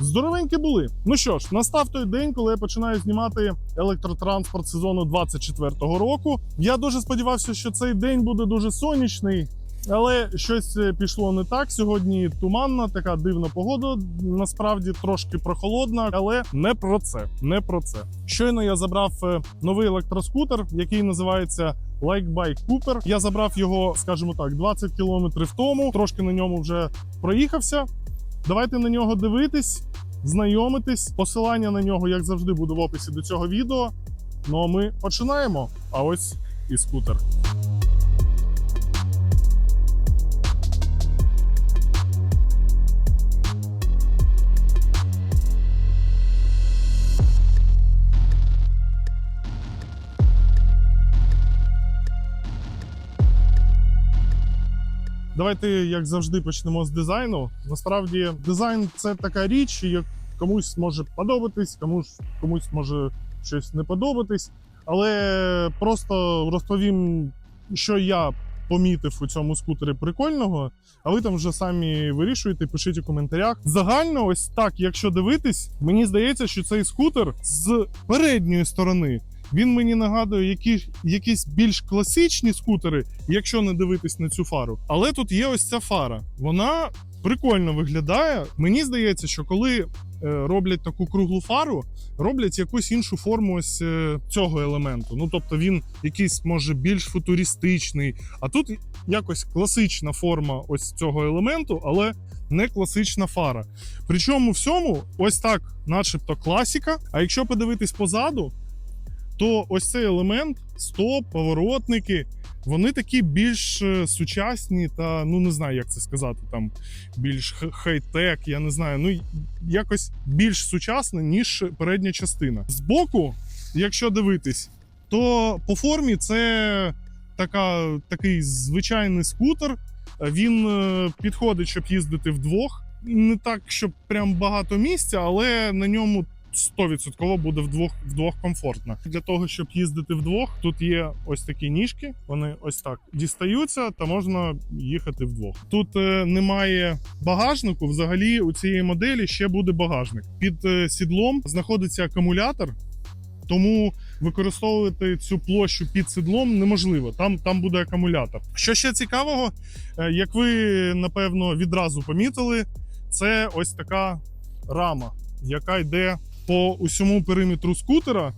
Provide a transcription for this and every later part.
Здоровенькі були. Ну що ж, настав той день, коли я починаю знімати електротранспорт сезону 24-го року. Я дуже сподівався, що цей день буде дуже сонячний. Але щось е, пішло не так. Сьогодні туманна, така дивна погода. Насправді трошки прохолодна, але не про це. Не про це. Щойно я забрав е, новий електроскутер, який називається Like Bike Cooper. Я забрав його, скажімо так, 20 кілометрів тому. Трошки на ньому вже проїхався. Давайте на нього дивитись, знайомитись. Посилання на нього, як завжди, буде в описі до цього відео. Ну а ми починаємо. А ось і скутер. Давайте, як завжди, почнемо з дизайну. Насправді, дизайн це така річ, як комусь може подобатись, комусь комусь може щось не подобатись. Але просто розповім, що я помітив у цьому скутері прикольного, а ви там вже самі вирішуєте, пишіть у коментарях. Загально, ось так, якщо дивитись, мені здається, що цей скутер з передньої сторони. Він мені нагадує які, якісь більш класичні скутери, якщо не дивитись на цю фару. Але тут є ось ця фара. Вона прикольно виглядає. Мені здається, що коли е, роблять таку круглу фару, роблять якусь іншу форму ось е, цього елементу. Ну тобто він якийсь може більш футуристичний. А тут якось класична форма ось цього елементу, але не класична фара. Причому всьому, ось так, начебто, класіка. А якщо подивитись позаду, то ось цей елемент, стоп, поворотники, вони такі більш е, сучасні та ну не знаю, як це сказати, там більш хай-тек, я не знаю. Ну якось більш сучасне, ніж передня частина. Збоку, якщо дивитись, то по формі це така, такий звичайний скутер. Він е, підходить, щоб їздити вдвох. Не так, щоб прям багато місця, але на ньому 100% буде вдвох вдвох комфортно. Для того, щоб їздити вдвох, тут є ось такі ніжки. Вони ось так дістаються, та можна їхати вдвох. Тут е, немає багажнику. Взагалі, у цієї моделі ще буде багажник. Під е, сідлом знаходиться акумулятор. Тому використовувати цю площу під сідлом неможливо. Там, там буде акумулятор. Що ще цікавого, е, як ви напевно відразу помітили, це ось така рама, яка йде по усьому периметру скутера.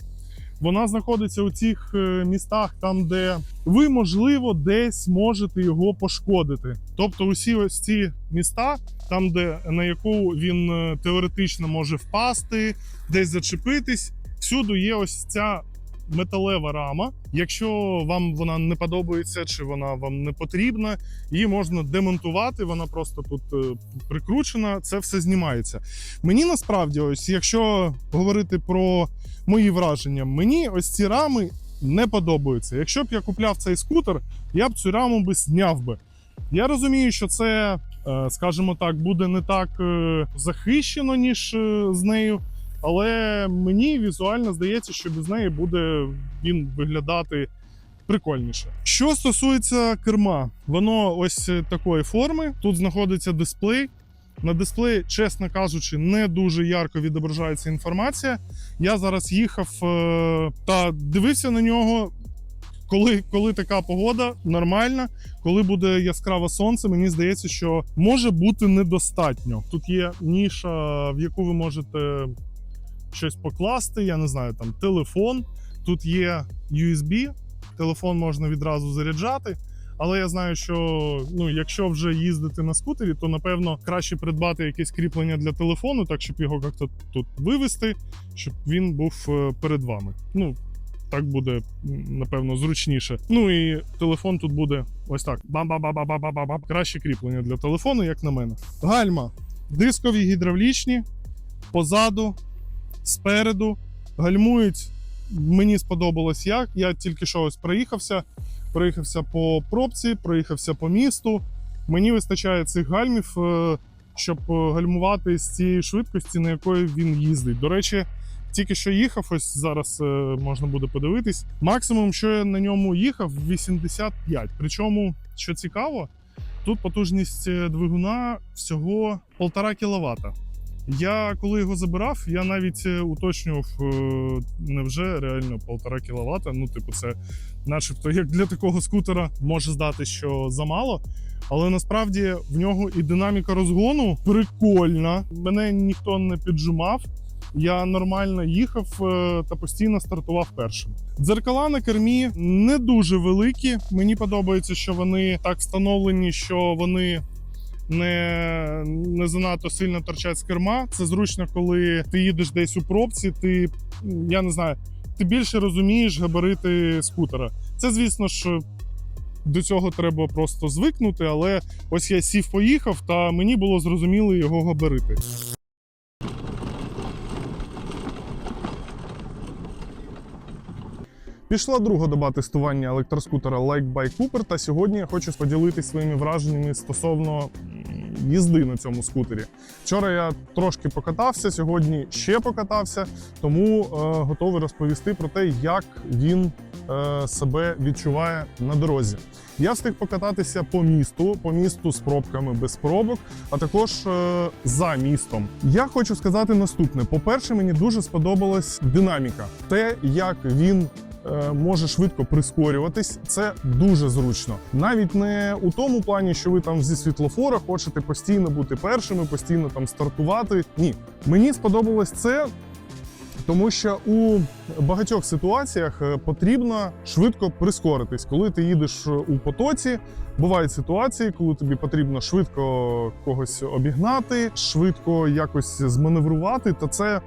Вона знаходиться у цих е, містах, там, де ви, можливо, десь можете його пошкодити. Тобто, усі ось ці міста, там, де на яку він е, теоретично може впасти, десь зачепитись, всюди є ось ця металева рама. Якщо вам вона не подобається чи вона вам не потрібна, її можна демонтувати. Вона просто тут е, прикручена. Це все знімається. Мені насправді, ось якщо говорити про мої враження, мені ось ці рами не подобаються. Якщо б я купляв цей скутер, я б цю раму би зняв би. Я розумію, що це, е, скажімо так, буде не так е, захищено, ніж з нею. Але мені візуально здається, що без неї буде він виглядати прикольніше. Що стосується керма, воно ось такої форми. Тут знаходиться дисплей. На дисплеї, чесно кажучи, не дуже ярко відображається інформація. Я зараз їхав е, та дивився на нього. Коли, коли така погода нормальна, коли буде яскраве сонце, мені здається, що може бути недостатньо. Тут є ніша, в яку ви можете щось покласти. Я не знаю, там телефон. Тут є USB, телефон можна відразу заряджати. Але я знаю, що ну, якщо вже їздити на скутері, то напевно краще придбати якесь кріплення для телефону, так щоб його як-то тут вивести, щоб він був е, перед вами. Ну, так буде напевно зручніше. Ну і телефон тут буде ось так. Бам-бам-бам-бам-бам-бам. Краще кріплення для телефону, як на мене. Гальма. Дискові гідравлічні, позаду, спереду. Гальмують. Мені сподобалось як. Я тільки що ось проїхався. Проїхався по пробці, проїхався по місту. Мені вистачає цих гальмів, е, щоб е, гальмувати з цієї швидкості, на якої він їздить. До речі, тільки що їхав, ось зараз е, можна буде подивитись. Максимум, що я на ньому їхав, 85. Причому, що цікаво, тут потужність двигуна всього 1,5 кВт. Я коли його забирав, я навіть е, уточнював, е, невже реально полтора кіловата. Ну, типу, це начебто як для такого скутера може здати, що замало. Але насправді в нього і динаміка розгону прикольна. Мене ніхто не піджимав. Я нормально їхав е, та постійно стартував першим. Дзеркала на кермі не дуже великі. Мені подобається, що вони так встановлені, що вони не, не занадто сильно торчать з керма. Це зручно, коли ти їдеш десь у пробці. Ти я не знаю, ти більше розумієш габарити скутера. Це, звісно ж, до цього треба просто звикнути, але ось я сів, поїхав, та мені було зрозуміло його габарити. Пішла друга доба тестування електроскутера Like by Cooper, та сьогодні я хочу поділитися своїми враженнями стосовно їзди на цьому скутері. Вчора я трошки покатався, сьогодні ще покатався, тому е, готовий розповісти про те, як він е, себе відчуває на дорозі. Я встиг покататися по місту, по місту з пробками без пробок, а також е, за містом. Я хочу сказати наступне: по-перше, мені дуже сподобалась динаміка, те, як він. Е, Може швидко прискорюватись, це дуже зручно. Навіть не у тому плані, що ви там зі світлофора хочете постійно бути першими, постійно там стартувати. Ні, мені сподобалось це, тому що у багатьох ситуаціях е, потрібно швидко прискоритись. Коли ти їдеш у потоці, бувають ситуації, коли тобі потрібно швидко когось обігнати, швидко якось зманеврувати. Та це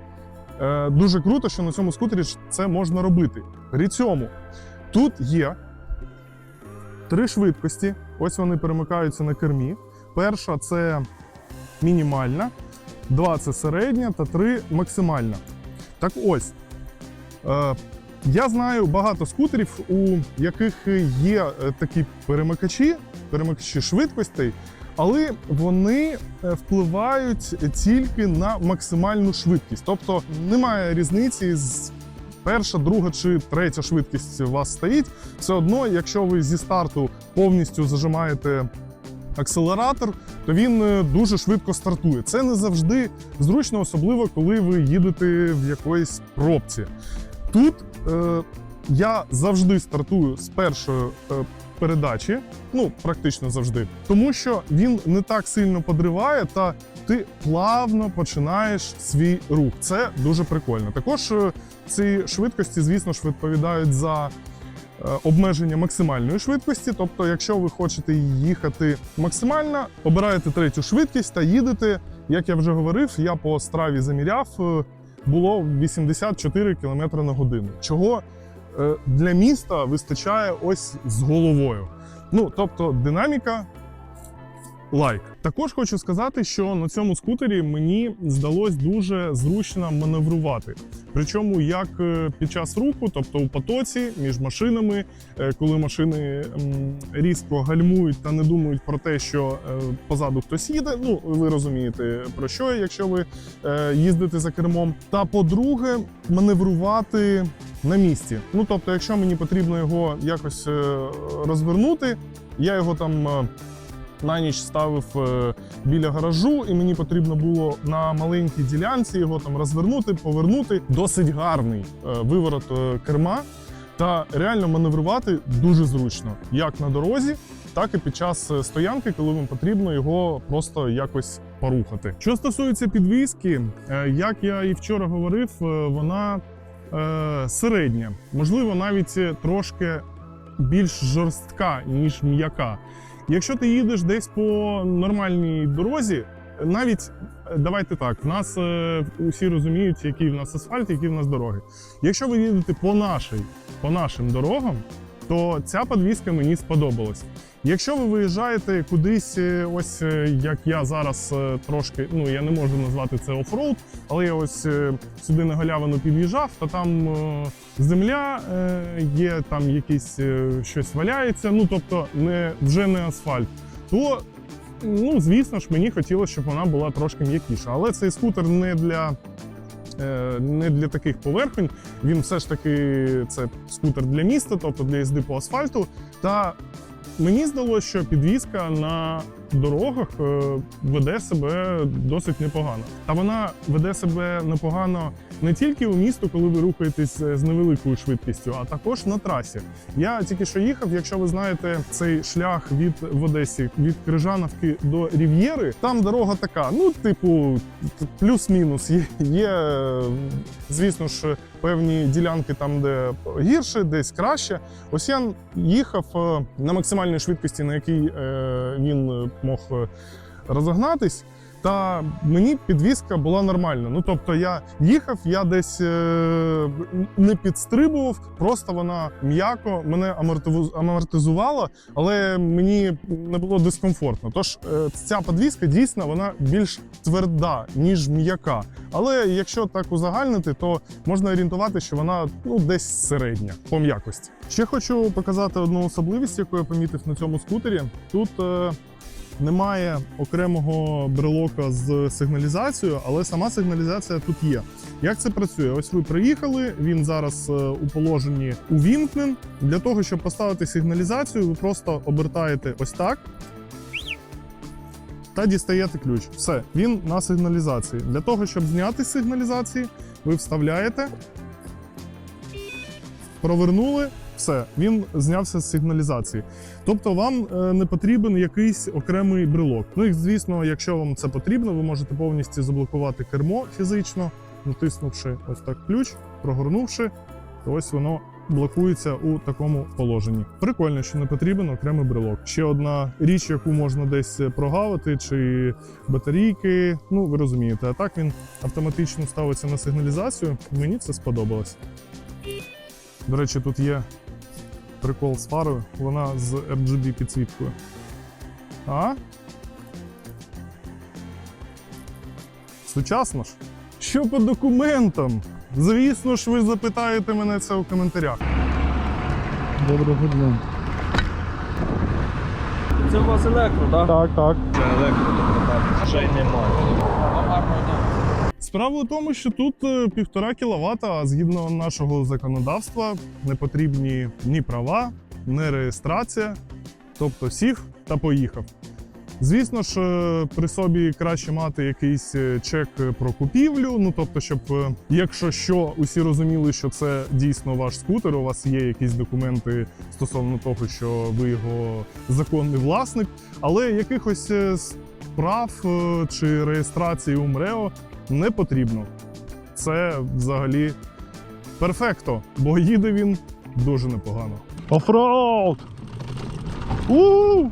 е, дуже круто, що на цьому скутері це можна робити. При цьому тут є три швидкості. Ось вони перемикаються на кермі. Перша це мінімальна, два це середня та три максимальна. Так ось. Е, я знаю багато скутерів, у яких є е, такі перемикачі, перемикачі швидкостей, але вони е, впливають тільки на максимальну швидкість. Тобто немає різниці з перша, друга чи третя швидкість у вас стоїть. Все одно, якщо ви зі старту повністю зажимаєте акселератор, то він е, дуже швидко стартує. Це не завжди зручно, особливо коли ви їдете в якоїсь пробці. Тут е, я завжди стартую з першої е, передачі, ну практично завжди, тому що він не так сильно подриває, та ти плавно починаєш свій рух. Це дуже прикольно. Також е, ці швидкості, звісно ж, відповідають за. е, Обмеження максимальної швидкості, тобто, якщо ви хочете їхати максимально, обираєте третю швидкість та їдете. Як я вже говорив, я по страві заміряв, е, було 84 км на годину. Чого для міста вистачає ось з головою. Ну, тобто, динаміка лайк. Також хочу сказати, що на цьому скутері мені здалось дуже зручно маневрувати. Причому як е, під час руху, тобто у потоці між машинами, е, коли машини різко гальмують та не думають про те, що е, позаду хтось їде. Ну ви розумієте про що, якщо ви е, їздите за кермом. Та по-друге, маневрувати на місці. Ну тобто, якщо мені потрібно його якось е, розвернути, я його там. е, на ніч ставив е, біля гаражу, і мені потрібно було на маленькій ділянці його там розвернути, повернути. Досить гарний виворот керма. Та реально маневрувати дуже зручно, як на дорозі, так і під час стоянки, коли вам потрібно його просто якось порухати. Що стосується підвіски, е, як я і вчора говорив, вона середня, можливо, навіть е, трошки більш жорстка, ніж м'яка. Якщо ти їдеш десь по нормальній дорозі, навіть е, давайте так, в нас е, усі розуміють, який в нас асфальт, які в нас дороги. Якщо ви їдете по нашій, по нашим дорогам, то ця подвізка мені сподобалась. Якщо ви виїжджаєте кудись, е, ось е, як я зараз е, трошки, ну я не можу назвати це офроуд, але я ось сюди на галявину під'їжджав, то там земля є, там якісь щось валяється. Ну тобто, не вже не асфальт. То ну звісно ж, мені хотілося, щоб вона була трошки м'якіша. Але цей скутер не для. Не для таких поверхонь, він все ж таки це скутер для міста, тобто для їзди по асфальту. Та мені здалося, що підвізка на дорогах е, веде себе досить непогано. Та вона веде себе непогано не тільки у місту, коли ви рухаєтесь з невеликою швидкістю, а також на трасі. Я тільки що їхав. Якщо ви знаєте цей шлях від в Одесі від Крижановки до Рів'єри, там дорога така. Ну, типу, плюс-мінус. Є, є, е, звісно ж, певні ділянки там, де гірше, десь краще. Ось я їхав е, на максимальній швидкості, на якій е, він е, мог е, розогнатись. Та мені підвізка була нормальна. Ну тобто я їхав, я десь е, не підстрибував, просто вона м'яко мене амортизувала, але мені не було дискомфортно. Тож е, ця підвізка дійсно вона більш тверда, ніж м'яка. Але якщо так узагальнити, то можна орієнтувати, що вона ну десь середня по м'якості. Ще хочу показати одну особливість, яку я помітив на цьому скутері. Тут немає окремого брелока з сигналізацією, але сама сигналізація тут є. Як це працює? Ось ви приїхали, він зараз е, у положенні увімкнен. Для того, щоб поставити сигналізацію, ви просто обертаєте ось так. Та дістаєте ключ. Все, він на сигналізації. Для того, щоб зняти сигналізації, ви вставляєте, провернули, все, він знявся з сигналізації. Тобто вам е, не потрібен якийсь окремий брелок. Ну і звісно, якщо вам це потрібно, ви можете повністю заблокувати кермо фізично, натиснувши ось так ключ, прогорнувши, то ось воно блокується у такому положенні. Прикольно, що не потрібен окремий брелок. Ще одна річ, яку можна десь прогавити, чи батарійки. Ну ви розумієте, а так він автоматично ставиться на сигналізацію. Мені це сподобалось. До речі, тут є прикол з фарою, вона з RGB підсвіткою. А? Сучасно ж. Що по документам? Звісно ж, ви запитаєте мене це у коментарях. Доброго дня. Це у вас електро, так? Так, так. Це електро, тобто ще й немає. Гарного дня. Справа в тому, що тут е, півтора кіловата, а згідно нашого законодавства не потрібні ні права, ні реєстрація, тобто сів та поїхав. Звісно ж, е, при собі краще мати якийсь е, чек про купівлю. Ну тобто, щоб, якщо що, усі розуміли, що це дійсно ваш скутер, у вас є якісь документи стосовно того, що ви його законний власник, але якихось справ е, чи реєстрації у МРЕО не потрібно. Це взагалі перфекто, бо їде він дуже непогано. Офроуд! у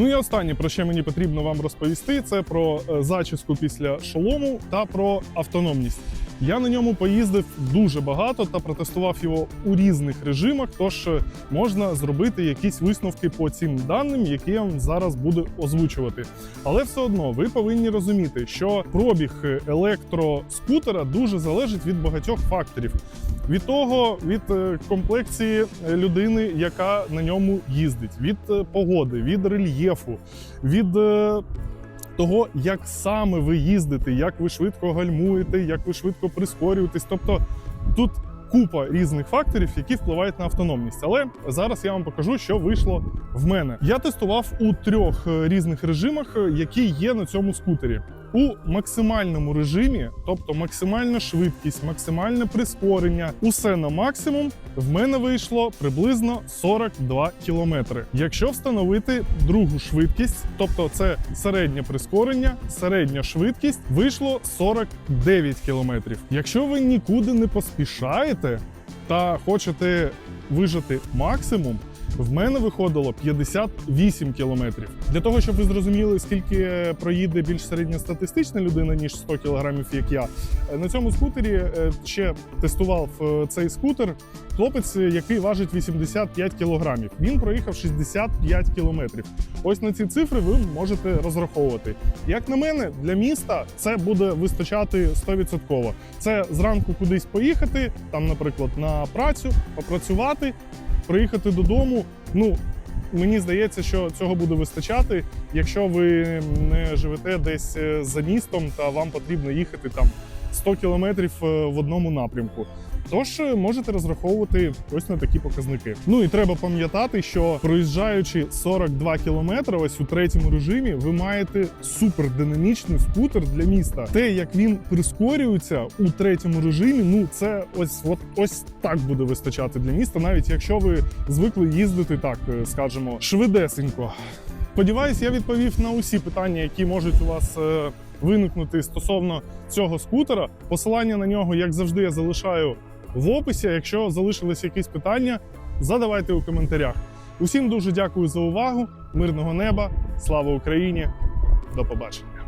Ну і останнє, про що мені потрібно вам розповісти, це про е, зачіску після шолому та про автономність. Я на ньому поїздив дуже багато та протестував його у різних режимах. Тож е, можна зробити якісь висновки по цим даним, які я вам зараз буду озвучувати. Але все одно ви повинні розуміти, що пробіг е, електроскутера дуже залежить від багатьох факторів. Від того, від е, комплекції людини, яка на ньому їздить, від погоди, від рельєфу, від того, як саме ви їздите, як ви швидко гальмуєте, як ви швидко прискорюєтесь. Тобто тут купа різних факторів, які впливають на автономність. Але зараз я вам покажу, що вийшло в мене. Я тестував у трьох е, різних режимах, е, які є на цьому скутері. У максимальному режимі, тобто максимальна швидкість, максимальне прискорення, усе на максимум, в мене вийшло приблизно 42 кілометри. Якщо встановити другу швидкість, тобто це середнє прискорення, середня швидкість, вийшло 49 кілометрів. Якщо ви нікуди не поспішаєте та хочете вижити максимум. В мене виходило 58 кілометрів. Для того, щоб ви зрозуміли, скільки проїде більш середньостатистична людина, ніж 100 кілограмів, як я. е, На цьому скутері е, ще тестував е, цей скутер хлопець, який важить 85 кілограмів. Він проїхав 65 кілометрів. Ось на ці цифри ви можете розраховувати. Як на мене, для міста це буде вистачати 100%. Це зранку кудись поїхати, там, наприклад, на працю, попрацювати, приїхати додому. Ну мені здається, що цього буде вистачати, якщо ви не живете десь е, за містом та вам потрібно їхати там 100 кілометрів е, в одному напрямку. Тож е, можете розраховувати ось на такі показники. Ну і треба пам'ятати, що проїжджаючи 42 кілометри, ось у третьому режимі, ви маєте супердинамічний скутер для міста. Те, як він прискорюється у третьому режимі, ну це ось от ось так буде вистачати для міста, навіть якщо ви звикли їздити так, е, скажімо, швидесенько. Сподіваюсь, я відповів на усі питання, які можуть у вас е, виникнути стосовно цього скутера. Посилання на нього, як завжди, я залишаю в описі. Якщо залишились якісь питання, задавайте у коментарях. Усім дуже дякую за увагу. Мирного неба, слава Україні! До побачення.